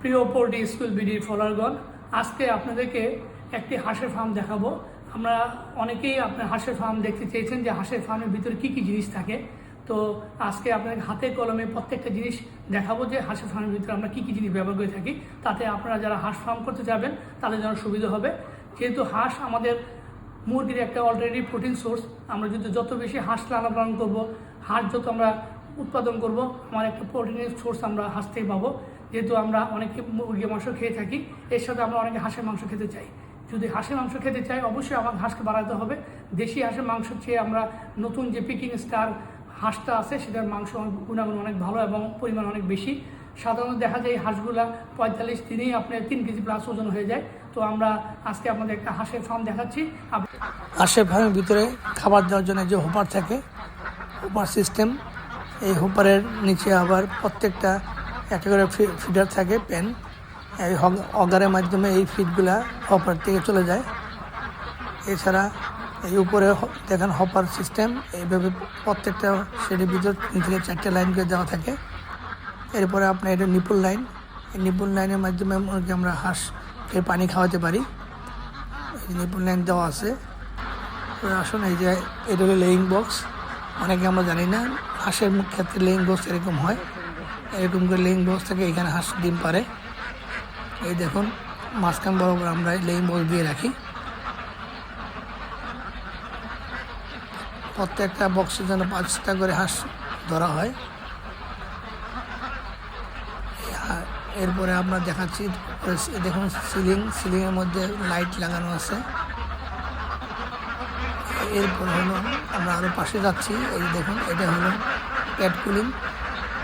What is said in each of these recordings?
প্রিয় poultry school বিডির ফলোয়ারগণ, আজকে আপনাদেরকে একটি হাঁসের ফার্ম দেখাবো। আমরা অনেকেই আপনার হাঁসের ফার্ম দেখতে চেয়েছেন যে হাঁসের ফার্মের ভিতরে কী কী জিনিস থাকে। তো আজকে আপনাদের হাতে কলমে প্রত্যেকটা জিনিস দেখাবো যে হাঁসের ফার্মের ভিতরে আমরা কী কী জিনিস ব্যবহার করে থাকি। তাতে আপনারা যারা হাঁস ফার্ম করতে যাবেন, তাদের জন্য সুবিধা হবে। যেহেতু হাঁস আমাদের মুরগির একটা অলরেডি প্রোটিন সোর্স আমরা যদি যত বেশি হাঁস লালন পালন করব, হাঁস যত আমরা উৎপাদন করব, আমার একটা প্রোটিনের সোর্স আমরা হাঁস থেকে পাবো। যেহেতু আমরা অনেকে মুরগির মাংস খেয়ে থাকি, এর সাথে আমরা অনেকে হাঁসের মাংস খেতে চাই। যদি হাঁসের মাংস খেতে চাই, অবশ্যই আমার হাঁসকে বাড়াতে হবে। দেশি হাঁসের মাংস চেয়ে আমরা নতুন যে পিকিং স্টার হাঁসটা আছে, সেটার মাংস গুণাগুণ অনেক ভালো এবং পরিমাণ অনেক বেশি। সাধারণত দেখা যায় এই হাঁসগুলা পঁয়তাল্লিশ দিনেই আপনার তিন কেজি প্লাস ওজন হয়ে যায়। তো আমরা আজকে আপনাদের একটা হাঁসের ফার্ম দেখাচ্ছি। হাঁসের ফার্মের ভিতরে খাবার দেওয়ার জন্য যে হোপার থাকে হোপার সিস্টেম এই হোপারের নিচে আবার প্রত্যেকটা একটা করে ফিডার থাকে পেন এই অগারের মাধ্যমে এই ফিডগুলা হপার থেকে চলে যায়। এছাড়া এই উপরে দেখেন হপার সিস্টেম এইভাবে প্রত্যেকটা সেটির ভিতর তিন থেকে চারটে লাইন করে দেওয়া থাকে। এরপরে আপনার এটা নিপুল লাইন এই নিপুল লাইনের মাধ্যমে আমরা হাঁসকে পানি খাওয়াতে পারি। নিপুল লাইন দেওয়া আছে। আসুন, এই যে এটা হলো লেইং বক্স অনেকে আমরা জানি না, হাঁসের ক্ষেত্রে লেইং বক্স এরকম হয়। এরকম করে লেইং বক্স থেকে, এখানে হাঁস ডিম পারে। এই দেখুন, মাঝখান বরাবর আমরা লেইং বক্স দিয়ে রাখি। প্রত্যেকটা বক্সের জন্য পাঁচটা করে হাঁস ধরা হয়। এরপরে আমরা দেখাচ্ছি, দেখুন সিলিং, সিলিংয়ের মধ্যে লাইট লাগানো আছে। এরপর হলো আমরা আরও পাশে যাচ্ছি, এই দেখুন, এটা হলো প্যাড কুলিং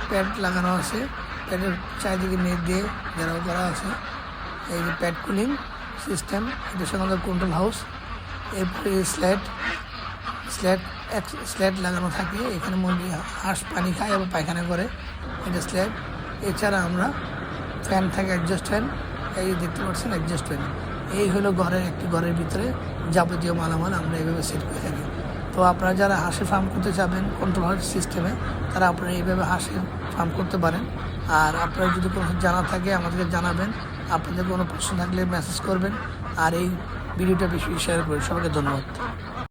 প্যাড লাগানো আছে। প্যাডের চারিদিকে নেট দিয়ে ঘেরাও করা আছে। এই যে প্যাড কুলিং সিস্টেম এটার সঙ্গে কন্ট্রোল হাউস। এরপরে স্ল্যাট স্ল্যাট এক, স্ল্যাট লাগানো থাকে। এখানে মুরগি হাঁস পানি খায় এবং পায়খানা করে। এটা স্ল্যাট। এছাড়া আমরা ফ্যান থাকে অ্যাডজাস্ট ফ্যান এই দেখতে পাচ্ছেন অ্যাডজাস্ট ফ্যান এই হলো ঘরের একটি ঘরের ভিতরে যাবতীয় মালামাল আমরা এইভাবে সেট করে থাকি। তো আপনারা যারা হাঁসের ফার্ম করতে চাবেন কন্ট্রোল হাউস সিস্টেমে তারা আপনারা এইভাবে হাঁসের ফার্ম করতে পারেন। আর আপনারা যদি কোনো জানা থাকে, আমাদেরকে জানাবেন। আপনাদের কোনো প্রশ্ন থাকলে মেসেজ করবেন। আর এই ভিডিওটা বেশি শেয়ার করবেন সবাইকে ধন্যবাদ।